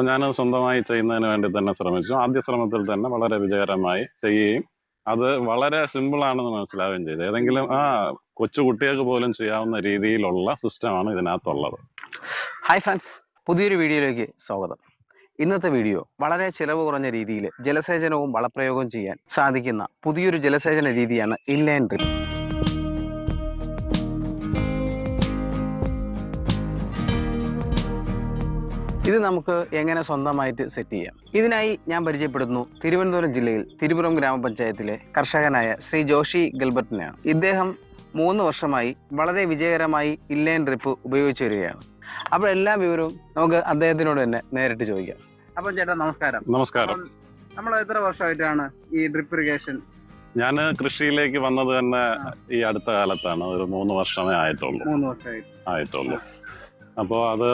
അപ്പോൾ ഞാൻ സ്വന്തമായി ചെയ്യുന്നതിന് വേണ്ടി തന്നെ ശ്രമിച്ചു. ആദ്യ ശ്രമത്തിൽ തന്നെ വളരെ വിജയകരമായി ചെയ്യുകയും അത് വളരെ സിമ്പിൾ ആണെന്ന് മനസ്സിലാവുകയും ചെയ്തു. ഏതെങ്കിലും ആ കൊച്ചു കുട്ടികൾക്ക് പോലും ചെയ്യാവുന്ന രീതിയിലുള്ള സിസ്റ്റമാണ് ഇതിനകത്തുള്ളത്. ഹായ് ഫ്രണ്ട്സ് പുതിയൊരു വീഡിയോയിലേക്ക് സ്വാഗതം. ഇന്നത്തെ വീഡിയോ വളരെ ചിലവ് കുറഞ്ഞ രീതിയിൽ ജലസേചനവും വളപ്രയോഗവും ചെയ്യാൻ സാധിക്കുന്ന പുതിയൊരു ജലസേചന രീതിയാണ് ഇൻലൈൻ ഡ്രിപ്പ് ഇത് നമുക്ക് എങ്ങനെ സ്വന്തമായിട്ട് സെറ്റ് ചെയ്യാം? ഇതിനായി ഞാൻ പരിചയപ്പെടുന്നു തിരുവനന്തപുരം ജില്ലയിൽ തിരുപുരം ഗ്രാമപഞ്ചായത്തിലെ കർഷകനായ ശ്രീ ജോഷി ഗൽബർട്ടിനെയാണ്. ഇദ്ദേഹം മൂന്ന് വർഷമായി വളരെ വിജയകരമായി ഇല്ലൈൻ ഡ്രിപ്പ് ഉപയോഗിച്ചു വരികയാണ്. അപ്പോൾ എല്ലാ വിവരവും നമുക്ക് അദ്ദേഹത്തിനോട് തന്നെ നേരിട്ട് ചോദിക്കാം. അപ്പം ചേട്ടാ നമസ്കാരം. നമസ്കാരം. നമ്മൾ എത്ര വർഷമായിട്ടാണ് ഈ ഡ്രിപ്പ് ഇറിഗേഷൻ ഞാൻ കൃഷിയിലേക്ക് വന്നത് തന്നെ ഈ അടുത്ത കാലത്താണ്. ഒരു മൂന്ന് വർഷമേ ആയിട്ടുള്ളൂ. മൂന്ന് വർഷമായിട്ട്. ആയിട്ടുള്ളൂ. അപ്പോൾ അത്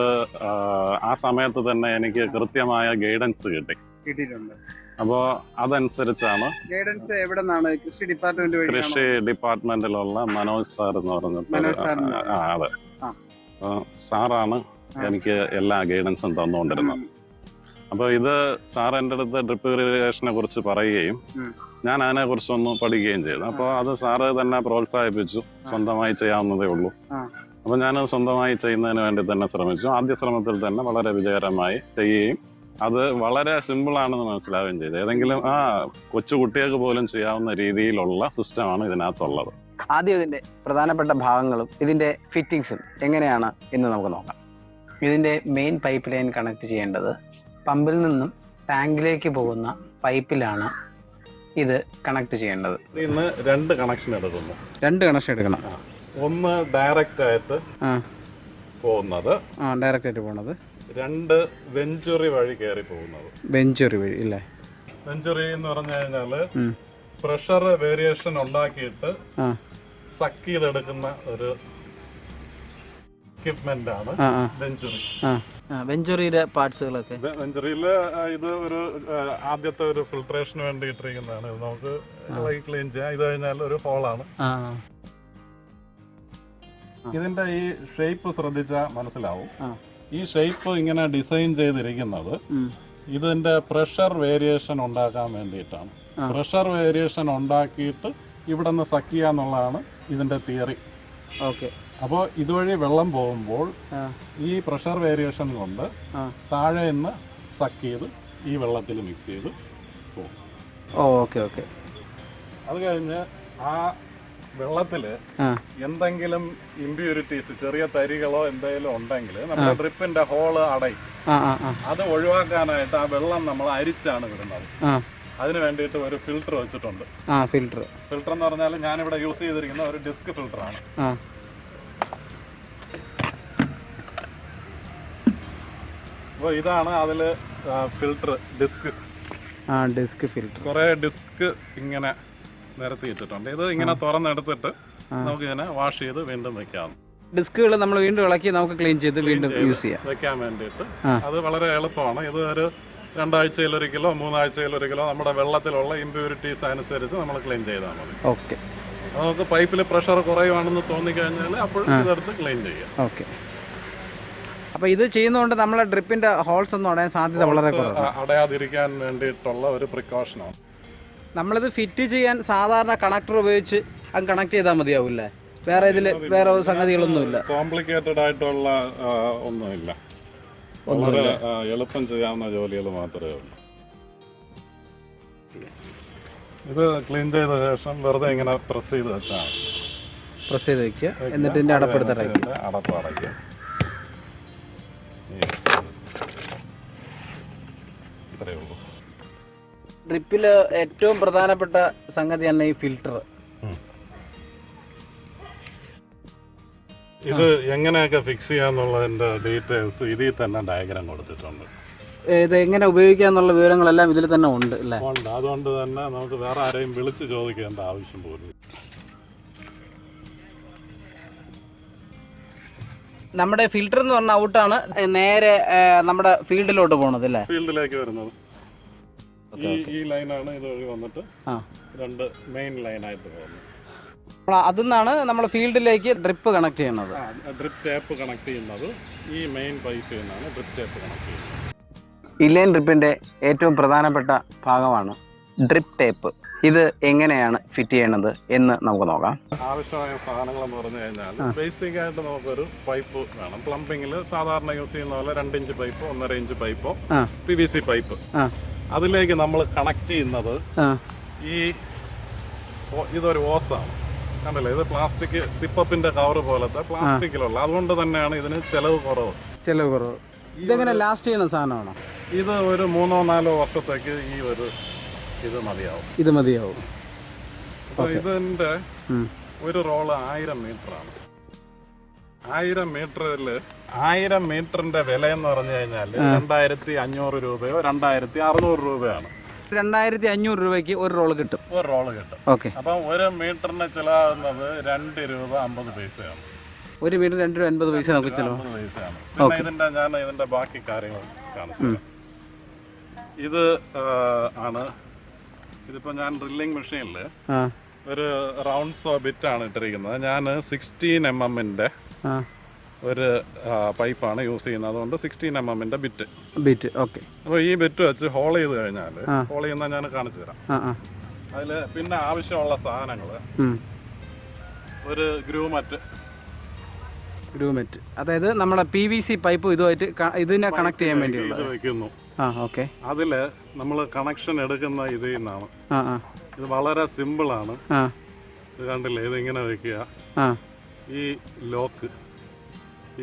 ആ, സമയത്ത് തന്നെ എനിക്ക് കൃത്യമായ ഗൈഡൻസ് കിട്ടി. കിട്ടിയിട്ടുണ്ട്. അപ്പോൾ അതനുസരിച്ചാണ് ഗൈഡൻസ് എവിടെ നിന്നാണ് കൃഷി ഡിപ്പാർട്ട്മെന്റ് കൃഷി ഡിപ്പാർട്ട്മെന്റിലുള്ള മനോജ് സാർ എന്ന് പറഞ്ഞിട്ട്. ആ അതെ. സാറാണ് എനിക്ക് എല്ലാ ഗൈഡൻസും തന്നുകൊണ്ടിരുന്നത്. അപ്പോൾ ഇത് സാർ എന്റെ അടുത്ത് ഡ്രിപ്പ് ഇറിഗേഷനെ കുറിച്ച് പറയുകയും ഞാൻ അതിനെ കുറിച്ചൊന്ന് പഠിക്കുകയും ചെയ്തു. അപ്പോൾ അത് സാറ് തന്നെ പ്രോത്സാഹിപ്പിച്ചു. സ്വന്തമായി ചെയ്യാവുന്നതേ ഉള്ളൂ. അപ്പോൾ ഞാൻ സ്വന്തമായി ചെയ്യുന്നതിന് വേണ്ടി തന്നെ ശ്രമിച്ചു. ആദ്യ ശ്രമത്തിൽ തന്നെ വളരെ വിജയകരമായി ചെയ്യുകയും അത് വളരെ സിമ്പിൾ ആണെന്ന് മനസ്സിലാവുകയും ചെയ്തു. ഏതെങ്കിലും ആ കൊച്ചു കുട്ടികൾക്ക് പോലും ചെയ്യാവുന്ന രീതിയിലുള്ള സിസ്റ്റമാണ് ഇതിനകത്തുള്ളത്. ആദ്യം ഇതിന്റെ പ്രധാനപ്പെട്ട ഭാഗങ്ങളും ഇതിന്റെ ഫിറ്റിങ്സും എങ്ങനെയാണ് എന്ന് നമുക്ക് നോക്കാം. ഇതിന്റെ മെയിൻ പൈപ്പ് ലൈൻ കണക്ട് ചെയ്യേണ്ടത് പമ്പിൽ നിന്നും ടാങ്കിലേക്ക് പോകുന്ന പൈപ്പിലാണ് ഇത് കണക്ട് ചെയ്യേണ്ടത്. ഇന്ന് രണ്ട് കണക്ഷൻ എടുക്കുന്നു. രണ്ട് കണക്ഷൻ എടുക്കണം. ഒന്ന് ഡയറക്റ്റ് ആയിട്ട് പോകുന്നത്. ആ ഡയറക്റ്റ് ആയിട്ട് പോകുന്നത് രണ്ട് വെഞ്ചുറി വഴി കയറി പോകുന്നത്. വെഞ്ചുറി വഴി ഇല്ലേ? വെഞ്ചുറി എന്ന് പറഞ്ഞു കഴിഞ്ഞാൽ പ്രഷർ വേരിയേഷൻ ഉണ്ടാക്കിയിട്ട് സക്ക് ചെയ്തെടുക്കുന്ന ഒരു എക്യുപ്മെന്റ് ആണ് വെഞ്ചുറി. വെഞ്ചുറിയിലെ വെഞ്ചുറിയുടെ പാർട്സുകളൊക്കെ. വെഞ്ചുറിയിൽ ഇത് ഒരു ആദ്യത്തെ ഒരു ഫിൽട്രേഷന് വേണ്ടി ഇട്ടിരിക്കുന്നതാണ് നമുക്ക് ക്ലീൻ ചെയ്യാം. ഇത് കഴിഞ്ഞാൽ ഒരു ഹോളാണ് ആ. ഇതിന്റെ ഈ ഷേപ്പ് ശ്രദ്ധിച്ചാൽ മനസ്സിലാവും. ഈ ഷേപ്പ് ഇങ്ങനെ ഡിസൈൻ ചെയ്തിരിക്കുന്നത് ഇതിന്റെ പ്രഷർ വേരിയേഷൻ ഉണ്ടാക്കാൻ വേണ്ടിയിട്ടാണ്. പ്രഷർ വേരിയേഷൻ ഉണ്ടാക്കിയിട്ട് ഇവിടെ നിന്ന് സക്ക് ചെയ്യാന്നുള്ളതാണ് ഇതിന്റെ തിയറി ഓക്കെ അപ്പോൾ ഇതുവഴി വെള്ളം പോകുമ്പോൾ ഈ പ്രഷർ വേരിയേഷൻ കൊണ്ട് താഴെ നിന്ന് സക്ക് ചെയ്ത് ഈ വെള്ളത്തിൽ മിക്സ് ചെയ്ത് പോകും. ഓക്കെ ഓക്കെ അത് കഴിഞ്ഞ് ആ വെള്ളത്തിൽ ആ. എന്തെങ്കിലും ഇമ്പ്യൂരിറ്റീസ് ചെറിയ തരികളോ എന്തെങ്കിലും ഉണ്ടെങ്കിൽ നമ്മുടെ ഡ്രിപ്പിന്റെ ഹോൾ അടയും. അത് ഒഴിവാക്കാനായിട്ട് ആ വെള്ളം നമ്മൾ അരിച്ചാണ് വിടുന്നത്. അതിന് വേണ്ടിയിട്ട് ഒരു ഫിൽട്ടർ വെച്ചിട്ടുണ്ട്. ഫിൽട്ടർ. ഫിൽട്ടർ എന്ന് പറഞ്ഞാൽ ഞാനിവിടെ യൂസ് ചെയ്തിരിക്കുന്ന ഒരു ഡിസ്ക് ഫിൽട്ടർ ആണ്. അപ്പോൾ ഇതാണ് അതിൽ ഫിൽട്ടർ ഡിസ്ക്. ആ ഡിസ്ക് ഫിൽട്ടർ. കുറേ ഡിസ്ക് ഇങ്ങനെ നിരത്തി വെച്ചിട്ടുണ്ട് ഇത് ഇങ്ങനെ തുറന്നെടുത്തിട്ട്. നമുക്ക് ഇതിനെ വാഷ് ചെയ്ത് വീണ്ടും വെക്കാം. ഡിസ്കുകൾ നമ്മൾ വീണ്ടും ഇളക്കി നമുക്ക് ക്ലീൻ ചെയ്ത് വീണ്ടും യൂസ് ചെയ്യാം. വെക്കാൻ വേണ്ടിയിട്ട്. അത് വളരെ എളുപ്പമാണ്. ഇത് ഒരു രണ്ടാഴ്ചയിലൊരിക്കലോ മൂന്നാഴ്ചയിലൊരിക്കലോ നമ്മുടെ വെള്ളത്തിലുള്ള ഇമ്പ്യൂരിറ്റീസ് അനുസരിച്ച് നമ്മൾ ക്ലീൻ ചെയ്താൽ മതി. ഓക്കെ. നമുക്ക് പൈപ്പിൽ പ്രഷർ കുറയുവാണെന്ന് തോന്നിക്കഴിഞ്ഞാൽ അപ്പോൾ ഇതെടുത്ത് ക്ലീൻ ചെയ്യാം. ഓക്കെ. അപ്പോൾ ഇത് ചെയ്യുന്നതുകൊണ്ട് നമ്മളെ ഡ്രിപ്പിന്റെ ഹോൾസ് ഒന്നും അടയാൻ സാധ്യത വളരെ അടയാതിരിക്കാൻ വേണ്ടിയിട്ടുള്ള ഒരു പ്രിക്കോഷനാണ്. നമ്മളിത് ഫിറ്റ് ചെയ്യാൻ സാധാരണ കണക്ടർ ഉപയോഗിച്ച് അത് കണക്ട് ചെയ്താൽ മതിയാവില്ലേ? വേറെ ഇതിൽ വേറെ സംഗതികളൊന്നുമില്ല. കോംപ്ലിക്കേറ്റഡ് ആയിട്ടുള്ള ഒന്നുമില്ല. വളരെ എളുപ്പം ചെയ്യാവുന്ന ജോലികൾ മാത്രമേ ഉള്ളൂ. ഇത് ക്ലീൻ ചെയ്ത ശേഷം വെറുതെ ഇങ്ങനെ പ്രസ് ചെയ്ത് വെച്ചാൽ പ്രസ് ചെയ്ത് വെക്കുക. എന്നിട്ട് അടപ്പെടുത്ത് അത് അടപ്പ് അടയ്ക്കുക. ഡ്രിപ്പിൽ ഏറ്റവും പ്രധാനപ്പെട്ട സംഗതി സംഗതിയാണ് ഈ ഫിൽട്ടർ. ഇത് എങ്ങനെയൊക്കെ ഫിക്സ് ചെയ്യാന്നുള്ളതിന്റെ ഡീറ്റെയിൽസ് ഇതിൽ തന്നെ ഡയഗ്രാം കൊടുത്തിട്ടുണ്ട്. ഇത് എങ്ങനെ ഉപയോഗിക്കാന്നുള്ള വിവരങ്ങളെല്ലാം ഇതിൽ തന്നെ ഉണ്ട് അല്ലേ? ഉണ്ട്. അതുകൊണ്ട് തന്നെ നമുക്ക് വേറെ ആരെയും വിളിച്ച് ചോദിക്കേണ്ട ആവശ്യം പോലും നമ്മുടെ ഫിൽറ്റർ എന്ന് പറഞ്ഞ ഔട്ടാണ് നേരെ നമ്മുടെ ഫീൽഡിലോട്ട് പോണത് അല്ലേ? ഫീൽഡിലേക്ക് വരുന്നത്. ഈ ഈ ലൈനാണ് ഇത് വഴി വന്നിട്ട് ആ. രണ്ട് മെയിൻ ലൈനായിട്ട് പോകുന്നത്. നമ്മൾ അതിൽ നമ്മൾ ഫീൽഡിലേക്ക് ഡ്രിപ്പ് കണക്ട് ചെയ്യുന്നത്. ഡ്രിപ്പ് ടേപ്പ് കണക്ട് ചെയ്യുന്നത്. ഈ മെയിൻ പൈപ്പിൽ നിന്നാണ് ഡ്രിപ്പ് ടേപ്പ് കണക്ട് ചെയ്യുന്നത്. ഇലൈൻ ഡ്രിപ്പിന്റെ ഏറ്റവും പ്രധാനപ്പെട്ട ഭാഗമാണ് ഡ്രിപ്പ് ടേപ്പ് ഇത് എങ്ങനെയാണ് ഫിറ്റ് ചെയ്യണത് എന്ന് നമുക്ക് നോക്കാം. ആവശ്യമായ സാധനങ്ങൾ എന്ന് പറഞ്ഞു കഴിഞ്ഞാൽ. ബേസിക് ആയിട്ട് നമുക്കൊരു പൈപ്പ് വേണം. പ്ലംബിങ്ങിൽ സാധാരണ യൂസ് ചെയ്യുന്ന പോലെ രണ്ട് ഇഞ്ച് പൈപ്പോ ഒന്നര ഇഞ്ച് പൈപ്പോ ആ. പി വി സി പൈപ്പ് ആ. അതിലേക്ക് നമ്മൾ കണക്ട് ചെയ്യുന്നത് ഈ ഇതൊരു ഓസാണ്. കണ്ടല്ലേ? ഇത് പ്ലാസ്റ്റിക് സിപ്പപ്പിന്റെ കവർ പോലത്തെ പ്ലാസ്റ്റിക്കിലുള്ള. അതുകൊണ്ട് തന്നെയാണ് ഇതിന് ചെലവ് കുറവ്. ചെലവ് കുറവ്. ഇതെങ്ങനെ ലാസ്റ്റ് ചെയ്യുന്ന സാധനമാണോ? ഇത് ഒരു മൂന്നോ നാലോ വർഷത്തേക്ക് ഈ ഒരു ഇത് മതിയാവും. ഇത് മതിയാവും. അപ്പൊ ഇതിന്റെ ഒരു റോൾ ആയിരം മീറ്റർ ആണ്. ആയിരം മീറ്ററിൽ ആയിരം മീറ്ററിന്റെ വില എന്ന് പറഞ്ഞു കഴിഞ്ഞാൽ രണ്ടായിരത്തി അഞ്ഞൂറ് രൂപയോ രണ്ടായിരത്തി അറുന്നൂറ് രൂപയാണ്. രണ്ടായിരത്തി അഞ്ഞൂറ് രൂപയ്ക്ക് ഒരു റോൾ കിട്ടും. ഒരു റോൾ കിട്ടും. ഓക്കെ. അപ്പം ഒരു മീറ്ററിന് ചിലവാകുന്നത് രണ്ട് രൂപ അമ്പത് പൈസയാണ്. ഒരു മീറ്റർ രണ്ട് രൂപ അൻപത് പൈസ നമുക്ക് ചിലവ് അമ്പത് പൈസയാണ്. പിന്നെ ഇതിന്റെ ഞാൻ ഇതിന്റെ ബാക്കി കാര്യങ്ങൾ കാണിച്ചു തരാം. ഇത് ആ, ആണ്. ഇതിപ്പോ ഞാൻ ഡ്രില്ലിംഗ് മെഷീനിൽ ആ. ഒരു റൗണ്ട് സോ ബിറ്റ് ആണ് ഇട്ടിരിക്കുന്നത്. ഞാൻ സിക്സ്റ്റീൻ എം എമ്മിന്റെ ഒരു പൈപ്പാണ് യൂസ് ചെയ്യുന്നത്. അതുകൊണ്ട് സിക്സ്റ്റീൻ എം എമ്മിന്റെ ബിറ്റ് ബിറ്റ് ഓക്കെ അപ്പോൾ ഈ ബിറ്റ് വെച്ച് ഹോൾ ചെയ്ത് കഴിഞ്ഞാൽ ഹോൾ ചെയ്യുന്ന ഞാൻ കാണിച്ചു തരാം. അതിൽ അതിൽ പിന്നെ ആവശ്യമുള്ള സാധനങ്ങൾ ഒരു ഗ്രൂമറ്റ്. ഗ്രൂമെറ്റ്. അതായത് നമ്മുടെ പി വി സി പൈപ്പ് ഇതുമായിട്ട് ഇതിനെ കണക്ട് ചെയ്യാൻ ഇത് വേണ്ടിയുള്ളത് വെക്കുന്നു. ആ ഓക്കെ അതിൽ നമ്മൾ കണക്ഷൻ എടുക്കുന്ന ഇതിൽ നിന്നാണ്. ഇത് വളരെ സിമ്പിളാണ് കണ്ടില്ലേ ഇത് കണ്ടില്ലേ? ഇതിങ്ങനെ വെക്കുക. ഈ ലോക്ക്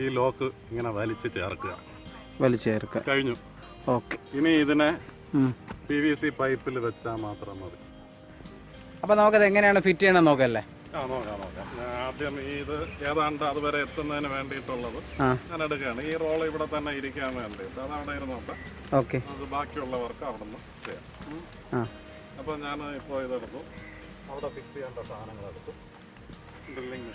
ഈ ലോക്ക് ഇങ്ങനെ വലിച്ചു ചേർക്കുക. വലിച്ചു ചേർക്കുക. കഴിഞ്ഞു. ഓക്കെ. ഇനി ഇതിനെ പി വി സി പൈപ്പിൽ വെച്ചാൽ മാത്രം മതി. അപ്പോൾ നമുക്കത് എങ്ങനെയാണ് ഫിറ്റ് ചെയ്യണം നോക്കല്ലേ? ആ നോക്കാം നോക്കാം. ആദ്യം ഈ ഇത് ഏതാണ്ട് അതുവരെ എത്തുന്നതിന് വേണ്ടിയിട്ടുള്ളത് ഞാൻ എടുക്കുകയാണ്. ഈ റോൾ ഇവിടെ തന്നെ ഇരിക്കാൻ വേണ്ടിയിട്ട് അത് അവിടെ ഇരുന്നോട്ടെ. ഓക്കെ. അത് ബാക്കിയുള്ളവർക്ക് അവിടെ നിന്ന് ചെയ്യാം. അപ്പൊ അപ്പോൾ ഞാൻ ഇപ്പോൾ ഇതെടുത്തു. അവിടെ ഫിക്സ് ചെയ്യേണ്ട സാധനങ്ങൾ എടുത്തു ഡ്രില്ലിംഗ്.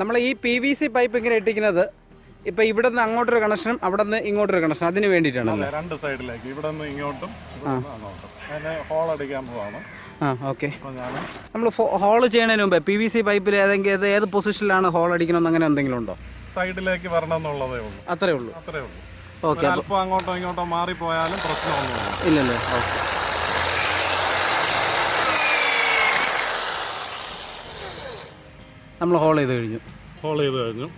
നമ്മൾ ഈ പി വി സി പൈപ്പ് ഇങ്ങനെ ഇട്ടിരിക്കുന്നത് ഇപ്പൊ ഇവിടെ നിന്ന് അങ്ങോട്ടൊരു കണക്ഷനും അവിടെ നിന്ന് ഇങ്ങോട്ടൊരു കണക്ഷൻ അതിന് വേണ്ടിയിട്ടാണ് രണ്ട് സൈഡിലേക്ക് ഇവിടെ നിന്ന് ഇങ്ങോട്ടും ഹോൾ അടിക്കാൻ പോവാണ്. ആ ഓക്കെ നമ്മൾ ഹോൾ ചെയ്യുന്നതിന് മുമ്പ് പി വി സി പൈപ്പിൽ ഏതെങ്കിലും ഏത് പൊസിഷനിലാണ് ഹോൾ അടിക്കണമെന്ന് അങ്ങനെ എന്തെങ്കിലും ഉണ്ടോ? സൈഡിലേക്ക് വരണം എന്നുള്ളതേ ഉള്ളൂ. അത്രേ ഉള്ളൂ. അത്രേ ഉള്ളൂ. ഓക്കെ അല്പം അങ്ങോട്ടോ ഇങ്ങോട്ടോ മാറി പോയാലും പ്രശ്നമൊന്നുമില്ല. ഇല്ലല്ലേ? ഓക്കെ നമ്മൾ ഹോൾ ചെയ്ത് കഴിഞ്ഞു. ഹോൾ ചെയ്ത് കഴിഞ്ഞു.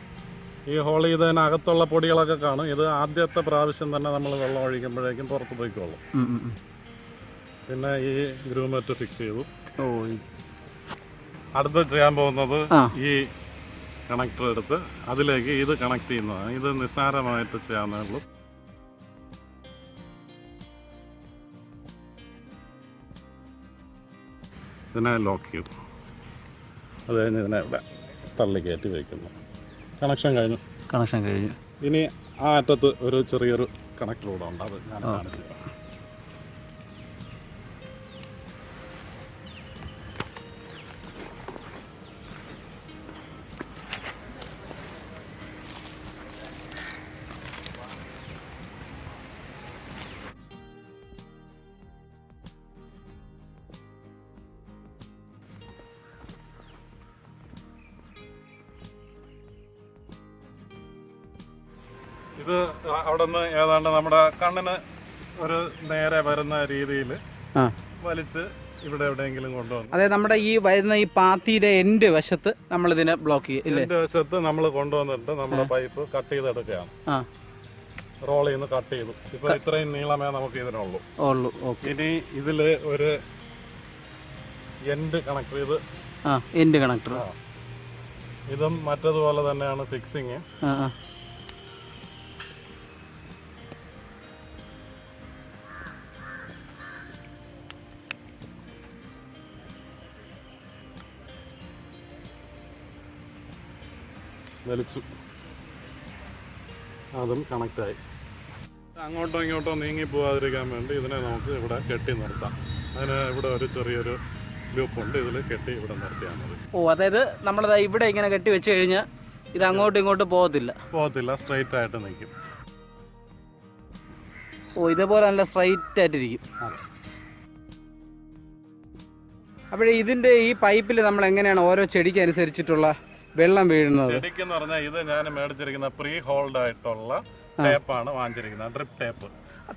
ഈ ഹോൾ ചെയ്തതിനകത്തുള്ള പൊടികളൊക്കെ കാണും. ഇത് ആദ്യത്തെ പ്രാവശ്യം തന്നെ നമ്മൾ വെള്ളം ഒഴിക്കുമ്പോഴേക്കും പുറത്ത് പോയിക്കോളും. പിന്നെ ഈ ഗ്രൂമറ്റ് ഫിക്സ് ചെയ്തു. ഓ. അടുത്ത് ചെയ്യാൻ പോകുന്നത് ഈ കണക്ടർ എടുത്ത് അതിലേക്ക് ഇത് കണക്ട് ചെയ്യുന്നതാണ്. ഇത് നിസ്സാരമായിട്ട് ചെയ്യാവുന്നേ ഉള്ളൂ. ഇതിനെ ലോക്ക് ചെയ്തു. അത് കഴിഞ്ഞ് ഇതിനെ ഇവിടെ തള്ളി കയറ്റി വയ്ക്കുന്നു കണക്ഷൻ കഴിഞ്ഞു. കണക്ഷൻ കഴിഞ്ഞു. ഇനി ആ അറ്റത്ത് ഒരു ചെറിയൊരു കണക്ടർ കൂടെ ഉണ്ട്. അത് ഞാൻ കാണിച്ചു ഇത് അവിടെ നിന്ന് ഏതാണ്ട് നമ്മുടെ കണ്ണിന് ഒരു നേരെ വരുന്ന രീതിയിൽ വലിച്ച് ഇവിടെ എവിടെയെങ്കിലും കൊണ്ടുവന്നു. അതെ നമ്മുടെ ഈ വരുന്ന ഈ പാത്തിയുടെ എൻഡ് വശത്ത് നമ്മൾ ഇതിനെ ബ്ലോക്ക് ചെയ്യും എൻഡ് വശത്ത് നമ്മൾ കൊണ്ടുവന്നിട്ട് നമ്മുടെ പൈപ്പ് കട്ട് ചെയ്തെടുക്കുകയാണ്. റോൾ ചെയ്ത് കട്ട് ചെയ്തു ഇപ്പൊ ഇത്രയും നീളമേ നമുക്ക് ഇതിനുള്ളൂ ഉള്ളൂ. ഓക്കെ ഇനി ഇതിൽ ഒരു എൻഡ് കണക്ട് ചെയ്ത് എൻഡ് കണക്ടർ. ഇതും മറ്റതുപോലെ തന്നെയാണ് ഫിക്സിങ് വലിച്ചു. അതും കണക്റ്റായി അങ്ങോട്ടോ ഇങ്ങോട്ടോ നീങ്ങി പോകാതിരിക്കാൻ വേണ്ടി ഇതിനെ നമുക്ക് ഇവിടെ കെട്ടി നിർത്താം. അതിന് ഇവിടെ ഒരു ചെറിയൊരു ഗ്രൂപ്പുണ്ട് ഇതിൽ കെട്ടി ഇവിടെ നിർത്തിയാൽ മതി. ഓ അതായത് നമ്മളത് ഇവിടെ ഇങ്ങനെ കെട്ടി വെച്ച് കഴിഞ്ഞാൽ ഇത് അങ്ങോട്ടും ഇങ്ങോട്ടും പോകത്തില്ല. പോകത്തില്ല സ്ട്രൈറ്റ് ആയിട്ട് നിൽക്കും. ഓ ഇതേപോലെ നല്ല സ്ട്രൈറ്റ് ആയിട്ടിരിക്കും. അപ്പോഴേ ഇതിന്റെ ഈ പൈപ്പിൽ നമ്മൾ എങ്ങനെയാണ് ഓരോ ചെടിക്ക് അനുസരിച്ചിട്ടുള്ള വെള്ളം വീഴുന്നത്. ശരിക്കും പറഞ്ഞാൽ ഇത് ഞാൻ മേടിച്ചിരിക്കുന്ന പ്രീ ഹോൾഡ് ആയിട്ടുള്ള ടേപ്പാണ് വാങ്ങിച്ചിരിക്കുന്നത് ഡ്രിപ്പ് ടേപ്പ്.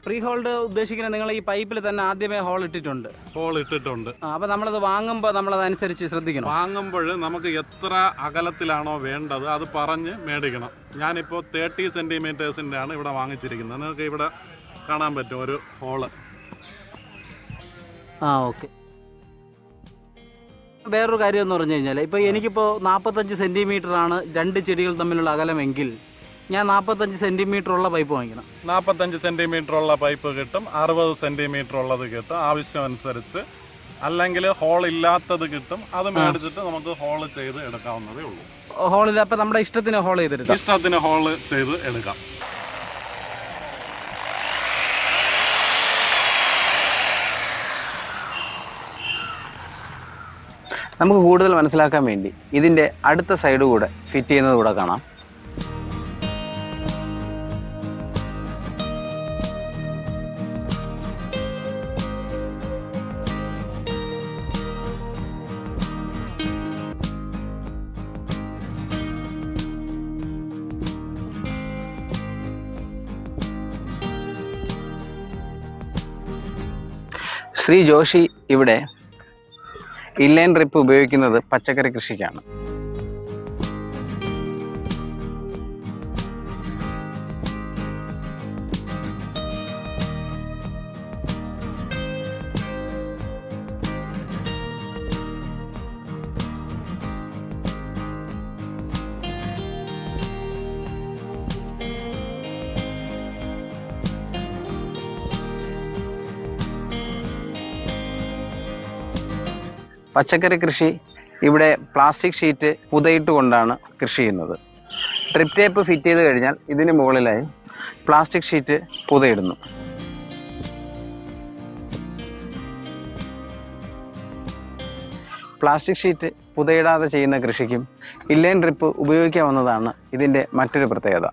പ്രീ ഹോൾഡ് ഉദ്ദേശിക്കുന്നത് നിങ്ങൾ ഈ പൈപ്പിൽ തന്നെ ആദ്യമേ ഹോൾ ഇട്ടിട്ടുണ്ട്. ഹോൾ ഇട്ടിട്ടുണ്ട്. അപ്പൊ നമ്മളത് വാങ്ങുമ്പോൾ നമ്മൾ അനുസരിച്ച് ശ്രദ്ധിക്കണം. വാങ്ങുമ്പോൾ നമുക്ക് എത്ര അകലത്തിലാണോ വേണ്ടത് അത് പറഞ്ഞ് മേടിക്കണം. ഞാനിപ്പോൾ തേർട്ടി സെന്റിമീറ്റേഴ്സിന്റെ ആണ് ഇവിടെ വാങ്ങിച്ചിരിക്കുന്നത്. നിങ്ങൾക്ക് ഇവിടെ കാണാൻ പറ്റും ഒരു ഹോൾ. ആ ഓക്കെ. വേറൊരു കാര്യം എന്ന് പറഞ്ഞു കഴിഞ്ഞാൽ ഇപ്പോൾ എനിക്കിപ്പോൾ നാൽപ്പത്തഞ്ച് സെന്റിമീറ്റർ ആണ് രണ്ട് ചെടികൾ തമ്മിലുള്ള അകലമെങ്കിൽ ഞാൻ നാൽപ്പത്തഞ്ച് സെന്റിമീറ്റർ ഉള്ള പൈപ്പ് വാങ്ങിക്കണം. നാൽപ്പത്തഞ്ച് സെന്റിമീറ്റർ ഉള്ള പൈപ്പ് കിട്ടും അറുപത് സെന്റിമീറ്റർ ഉള്ളത് കിട്ടും ആവശ്യമനുസരിച്ച്. അല്ലെങ്കിൽ ഹോൾ ഇല്ലാത്തത് കിട്ടും അത് മേടിച്ചിട്ട് നമുക്ക് ഹോൾ ചെയ്ത് എടുക്കാവുന്നതേ ഉള്ളൂ. ഹോളിൽ അപ്പം നമ്മുടെ ഇഷ്ടത്തിന് ഹോൾ ചെയ്തെടുക്കാം. ഇഷ്ടത്തിന് ഹോൾ ചെയ്ത് എടുക്കാം. നമുക്ക് കൂടുതൽ മനസ്സിലാക്കാൻ വേണ്ടി ഇതിന്റെ അടുത്ത സൈഡ് കൂടെ ഫിറ്റ് ചെയ്യുന്നത് കൂടെ കാണാം. ശ്രീ ജോഷി ഇവിടെ ഇൻലൈൻ ഡ്രിപ്പ് ഉപയോഗിക്കുന്നത് പച്ചക്കറി കൃഷിക്കാണ്. പച്ചക്കറി കൃഷി ഇവിടെ പ്ലാസ്റ്റിക് ഷീറ്റ് പുതയിട്ട് കൊണ്ടാണ് കൃഷി ചെയ്യുന്നത്. ട്രിപ്പ് ടേപ്പ് ഫിറ്റ് ചെയ്ത് കഴിഞ്ഞാൽ ഇതിന് മുകളിലായി പ്ലാസ്റ്റിക് ഷീറ്റ് പുതയിടുന്നു. പ്ലാസ്റ്റിക് ഷീറ്റ് പുതയിടാതെ ചെയ്യുന്ന കൃഷിക്കും ഇല്ലൈൻ ഡ്രിപ്പ് ഉപയോഗിക്കാവുന്നതാണ് ഇതിന്റെ മറ്റൊരു പ്രത്യേകത.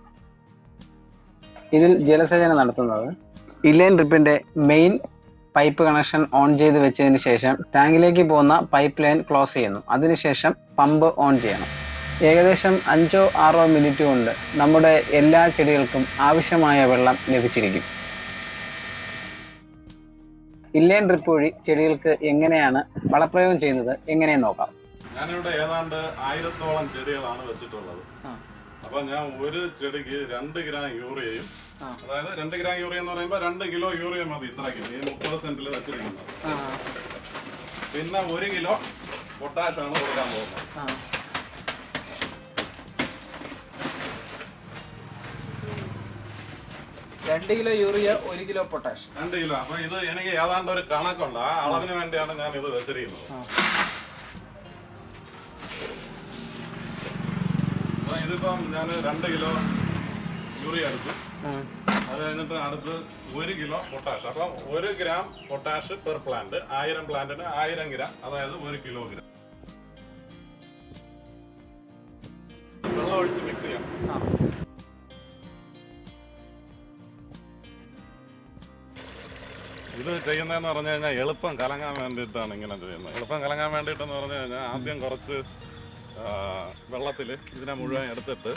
ഇതിൽ ജലസേചനം നടത്തുന്നത്. ഇല്ലൈൻ ഡ്രിപ്പിന്റെ മെയിൻ പൈപ്പ് കണക്ഷൻ ഓൺ ചെയ്ത് വെച്ചതിന് ശേഷം ടാങ്കിലേക്ക് പോകുന്ന പൈപ്പ് ലൈൻ ക്ലോസ് ചെയ്യുന്നു. അതിനുശേഷം പമ്പ് ഓൺ ചെയ്യണം. ഏകദേശം അഞ്ചോ ആറോ മിനിറ്റ് കൊണ്ട് നമ്മുടെ എല്ലാ ചെടികൾക്കും ആവശ്യമായ വെള്ളം ലഭിച്ചിരിക്കും. ഇല്ലേൻ ഡ്രിപ്പ് വഴി ചെടികൾക്ക് എങ്ങനെയാണ് വളപ്രയോഗം ചെയ്യുന്നത്? എങ്ങനെ നോക്കാം? ഞാനിവിടെ ഏതാണ്ട് ആയിരത്തോളം ചെടികളാണ് വെച്ചിട്ടുള്ളത്. അപ്പൊ ഞാൻ ഒരു ചെടിക്ക് രണ്ട് ഗ്രാം യൂറിയയും അതായത് രണ്ട് ഗ്രാം യൂറിയ എന്ന് പറയുമ്പോൾ രണ്ട് കിലോ യൂറിയ മതി ഇത്രയ്ക്ക്. ഈ മുപ്പത് സെന്റിൽ വെച്ചിരിക്കുന്നത്. പിന്നെ ഒരു കിലോ പൊട്ടാഷ് ആണ് കൊടുക്കാൻ പോകുന്നത്. രണ്ട് കിലോ യൂറിയ ഒരു കിലോ പൊട്ടാഷ്. രണ്ട് കിലോ. അപ്പൊ ഇത് എനിക്ക് ഏതാണ്ട് ഒരു കണക്കുണ്ട്. ആ അളവിന് വേണ്ടിയാണ് ഞാൻ ഇത് വെച്ചിരിക്കുന്നത്. ഇതിപ്പം ഞാൻ രണ്ട് കിലോ യൂറിയ എടുത്തു. അത് കഴിഞ്ഞിട്ട് അടുത്ത് ഒരു കിലോ പൊട്ടാഷ്. അപ്പം ഒരു ഗ്രാം പൊട്ടാഷ് പെർ പ്ലാന്റ്. ആയിരം പ്ലാന്റിന് ആയിരം ഗ്രാം. അതായത് ഒരു കിലോഗ്രാം. വെള്ളം ഒഴിച്ച് മിക്സ് ചെയ്യാം. ഇത് ചെയ്യുന്നതെന്ന് പറഞ്ഞു കഴിഞ്ഞാൽ എളുപ്പം കലങ്ങാൻ വേണ്ടിയിട്ടാണ് ഇങ്ങനെ ചെയ്യുന്നത്. എളുപ്പം കലങ്ങാൻ വേണ്ടിയിട്ടെന്ന് പറഞ്ഞു കഴിഞ്ഞാൽ ആദ്യം കുറച്ച് വെള്ളത്തിൽ ഇതിനെ മുഴുവൻ എടുത്തിട്ട്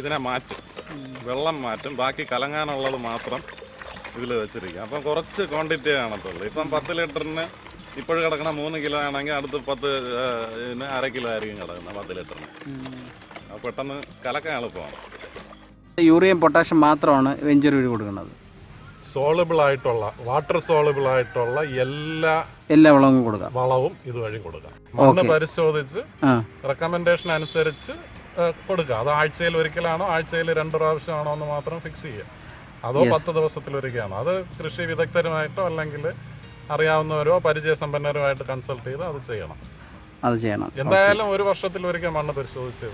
ഇതിനെ മാറ്റും. വെള്ളം മാറ്റും. ബാക്കി കലങ്ങാനുള്ളത് മാത്രം ഇതിൽ വെച്ചിരിക്കും. അപ്പം കുറച്ച് ക്വാണ്ടിറ്റി കാണത്തുള്ളൂ. ഇപ്പം പത്ത് ലിറ്ററിന് ഇപ്പോഴും കിടക്കണ മൂന്ന് കിലോ ആണെങ്കിൽ അടുത്ത് പത്ത് അര കിലോ ആയിരിക്കും കിടക്കുന്നത് പത്ത് ലിറ്ററിന്. പെട്ടെന്ന് കലക്കാൻ എളുപ്പമാണ്. യൂറിയയും പൊട്ടാഷ്യം മാത്രമാണ് വെഞ്ചർ വഴി കൊടുക്കുന്നത്. സോളബിൾ ആയിട്ടുള്ള വാട്ടർ സോളബിൾ ആയിട്ടുള്ള എല്ലാ എല്ലാ വളവും കൊടുക്കാം. വളവും ഇതുവഴി കൊടുക്കാം. മണ്ണ്. പരിശോധിച്ച് റെക്കമെൻഡേഷൻ അനുസരിച്ച് കൊടുക്കുക. അത് ആഴ്ചയിൽ ഒരിക്കലാണോ ആഴ്ചയിൽ രണ്ട് പ്രാവശ്യമാണോ എന്ന് മാത്രം ഫിക്സ് ചെയ്യുക. അതോ. പത്ത് ദിവസത്തിലൊരിക്കലാണോ അത് കൃഷി വിദഗ്ധരുമായിട്ടോ അല്ലെങ്കിൽ അറിയാവുന്നവരോ പരിചയസമ്പന്നരുമായിട്ട് കൺസൾട്ട് ചെയ്ത് അത് ചെയ്യണം. അത് ചെയ്യണം. എന്തായാലും ഒരു വർഷത്തിൽ ഒരിക്കൽ മണ്ണ് പരിശോധിച്ചേ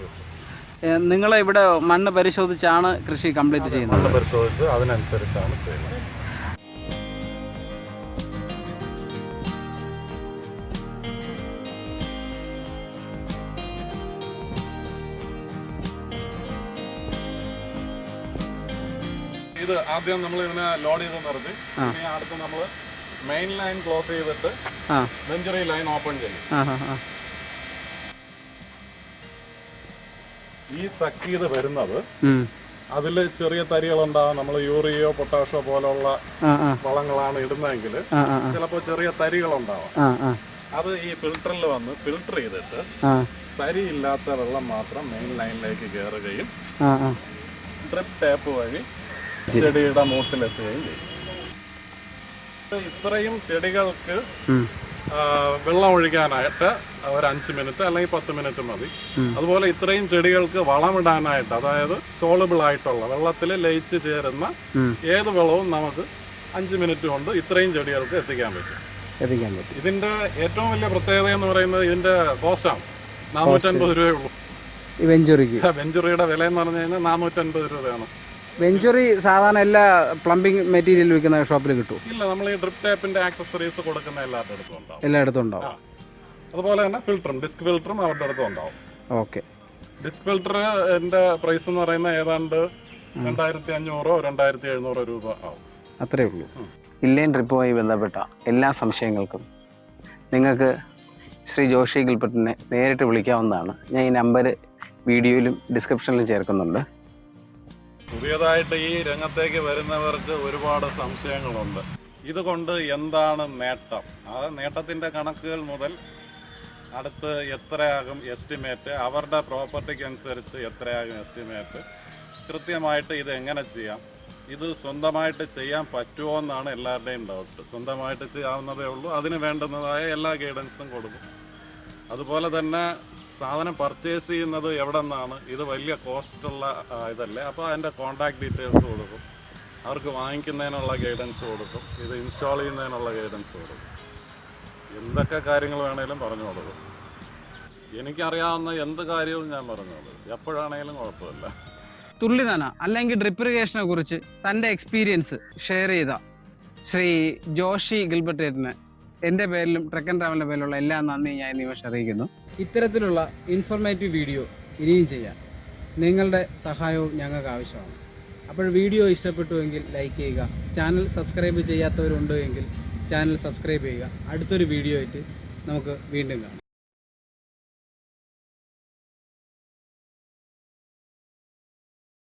നിങ്ങളെ നിങ്ങൾ ഇവിടെ മണ്ണ് പരിശോധിച്ചാണ് കൃഷി കംപ്ലീറ്റ് ചെയ്യുന്നത്. മണ്ണ് പരിശോധിച്ച് അതിനനുസരിച്ചാണ് ചെയ്യുന്നത്. ഇത് ആദ്യം നമ്മൾ ഇതിനെ ലോഡ് ചെയ്ത് നിർത്തി ഇനി അടുത്ത് നമ്മൾ മെയിൻ ലൈൻ ക്ലോസ് ചെയ്തിട്ട് വെഞ്ചറി ലൈൻ ഓപ്പൺ ചെയ്യും ഈ സക്ക് ചെയ്ത് വരുന്നത് അതിൽ അതിൽ ചെറിയ തരികളുണ്ടാവും നമ്മൾ യൂറിയോ പൊട്ടാഷോ പോലുള്ള വളങ്ങളാണ് ഇടുന്നതെങ്കിൽ ചിലപ്പോൾ ചെറിയ തരികളുണ്ടാവും. അത് ഈ ഫിൽട്ടറിൽ വന്ന് ഫിൽട്ടർ ചെയ്തിട്ട് തരി തരിയില്ലാത്ത വെള്ളം മാത്രം മെയിൻ ലൈനിലേക്ക് കയറുകയും ഡ്രിപ്പ് ടാപ്പ് വഴി ചെടിയുടെ മൂട്ടിലെത്തുകയും ചെയ്യും. ഇത്രയും ചെടികൾക്ക് വെള്ളം ഒഴിക്കാനായിട്ട് ഒരു അഞ്ച് മിനിറ്റ് അല്ലെങ്കിൽ പത്ത് മിനിറ്റ് മതി. അതുപോലെ ഇത്രയും ചെടികൾക്ക് വളമിടാനായിട്ട് അതായത് സോളബിൾ ആയിട്ടുള്ള വെള്ളത്തിൽ ലയിച്ച് ചേരുന്ന. ഏത് വെള്ളവും നമുക്ക് അഞ്ച് മിനിറ്റ് കൊണ്ട് ഇത്രയും ചെടികൾക്ക് എത്തിക്കാൻ പറ്റും. എത്തിക്കാൻ പറ്റും. ഇതിന്റെ ഏറ്റവും വലിയ പ്രത്യേകത എന്ന് പറയുന്നത് ഇതിന്റെ കോസ്റ്റാണ്. നാനൂറ്റൻപത് രൂപയേ ഉള്ളൂ. വെഞ്ചുറിക്ക്. വെഞ്ചുറിയുടെ വില എന്ന് പറഞ്ഞു കഴിഞ്ഞാൽ നാനൂറ്റൻപത് രൂപയാണ്. വെഞ്ചുറി സാധാരണ എല്ലാ പ്ലംബിംഗ് മെറ്റീരിയൽ വിൽക്കുന്ന ഷോപ്പിൽ കിട്ടും. ഇല്ല നമ്മൾ ഈ ഡ്രിപ്പ് ടാപ്പിന്റെ ആക്സസറീസ് കൊടുക്കുന്ന എല്ലാവരുടെ ഉണ്ടാവും. എല്ലായിടത്തും ഉണ്ടാവും. അതുപോലെ തന്നെ ഫിൽട്ടറും ഡിസ്ക് ഫിൽട്ടറും അവരുടെ അടുത്തും ഉണ്ടാവും. ഓക്കെ. ഡിസ്ക് ഫിൽറ്ററിന്റെ പ്രൈസ് എന്ന് പറയുന്ന ഏതാണ്ട് രണ്ടായിരത്തി അഞ്ഞൂറോ രണ്ടായിരത്തി എഴുന്നൂറോ രൂപ ആവും. അത്രേ ഉള്ളൂ. ഇല്ലേൻ ട്രിപ്പുമായി ബന്ധപ്പെട്ട എല്ലാ സംശയങ്ങൾക്കും നിങ്ങൾക്ക് ശ്രീ ജോഷി ഗിൽപ്പറ്റിനെ നേരിട്ട് വിളിക്കാവുന്നതാണ്. ഞാൻ ഈ നമ്പർ വീഡിയോയിലും ഡിസ്ക്രിപ്ഷനിലും ചേർക്കുന്നുണ്ട്. പുതിയതായിട്ട് ഈ രംഗത്തേക്ക് വരുന്നവർക്ക് ഒരുപാട് സംശയങ്ങളുണ്ട്. ഇതുകൊണ്ട് എന്താണ് നേട്ടം? ആ നേട്ടത്തിന്റെ കണക്കുകൾ മുതൽ അടുത്ത് എത്രയാകും എസ്റ്റിമേറ്റ്? അവരുടെ പ്രോപ്പർട്ടിക്ക് അനുസരിച്ച് എത്രയാകും എസ്റ്റിമേറ്റ്? കൃത്യമായിട്ട് ഇത് എങ്ങനെ ചെയ്യാം? ഇത് സ്വന്തമായിട്ട് ചെയ്യാൻ പറ്റുമോ എന്നാണ് എല്ലാവരുടെയും ഡൗട്ട്. സ്വന്തമായിട്ട് ചെയ്യാവുന്നതേ ഉള്ളൂ. അതിന് വേണ്ടുന്നതായ എല്ലാ ഗൈഡൻസും കൊടുക്കും. അതുപോലെ തന്നെ സാധനം പർച്ചേസ് ചെയ്യുന്നത് എവിടെ നിന്നാണ് ഇത് വലിയ കോസ്റ്റ് ഉള്ള ആ, ഇതല്ലേ. അപ്പോൾ അതിന്റെ കോൺടാക്ട് ഡീറ്റെയിൽസ് കൊടുക്കും. അവർക്ക് വാങ്ങിക്കുന്നതിനുള്ള ഗൈഡൻസ് കൊടുക്കും. ഇത് ഇൻസ്റ്റാൾ ചെയ്യുന്നതിനുള്ള ഗൈഡൻസ് കൊടുക്കും. എന്തൊക്കെ കാര്യങ്ങൾ വേണേലും പറഞ്ഞു കൊടുക്കും. എനിക്കറിയാവുന്ന എന്ത് കാര്യവും ഞാൻ പറഞ്ഞു കൊടുക്കും. എപ്പോഴാണേലും കുഴപ്പമില്ല. തുള്ളിനന അല്ലെങ്കിൽ ഡ്രിപ്പ് കുറിച്ച് തന്റെ എക്സ്പീരിയൻസ് ഷെയർ ചെയ്ത ശ്രീ ജോഷി ഗിൽബർട്ടേറ്റിന് എന്റെ പേരിലും ട്രക്ക് ആൻഡ് ട്രാവലിന്റെ പേരിലുള്ള എല്ലാ നന്ദിയും ഞാൻ നിമിഷം അറിയിക്കുന്നു. ഇത്തരത്തിലുള്ള ഇൻഫോർമേറ്റീവ് വീഡിയോ ഇനിയും ചെയ്യാം നിങ്ങളുടെ സഹായവും ഞങ്ങൾക്ക് ആവശ്യമാണ്. അപ്പോൾ വീഡിയോ ഇഷ്ടപ്പെട്ടുവെങ്കിൽ ലൈക്ക് ചെയ്യുക. ചാനൽ സബ്സ്ക്രൈബ് ചെയ്യാത്തവരുണ്ടോ എങ്കിൽ ചാനൽ സബ്സ്ക്രൈബ് ചെയ്യുക. അടുത്തൊരു വീഡിയോ ആയിട്ട് നമുക്ക് വീണ്ടും കാണാം.